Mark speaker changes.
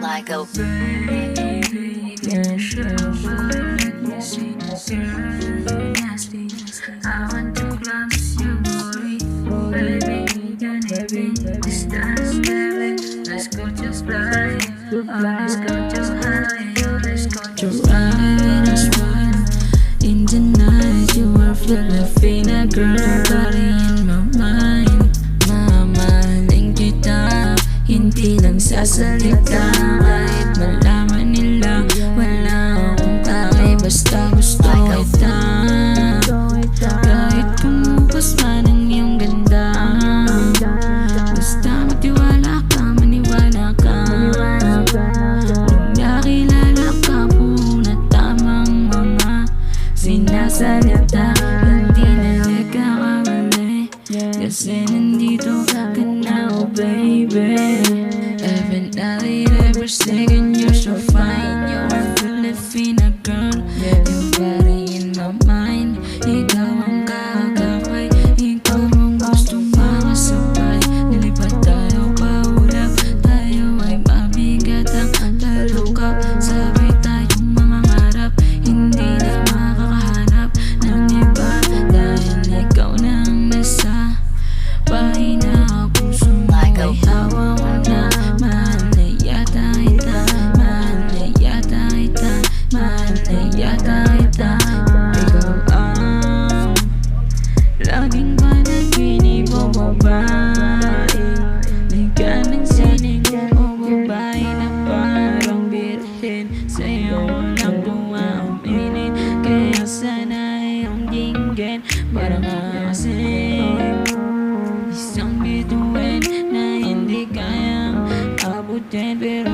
Speaker 1: Like a baby, yeah, sure. I want to close your body, baby. Can it be this baby? Let's go just fly, let's go just high, let's go just ride, just ride. In the night, you are Filipina girl, body. Lang sasalita. Kahit malaman nila, wala akong pake, basta gusto kita. Kahit kumupas man ang iyong ganda. Basta matiwala ka, maniwala ka. Kung nakilala ka po na tamang mga sinasalita Hindi na nagkakamali Kasi nandito babae Liga ng sining o babae na parang birhen Sa'yo walang tuwa uminin Kaya sana iyong dinggin Parang asin. Isang bituin na hindi kayang abutin Pero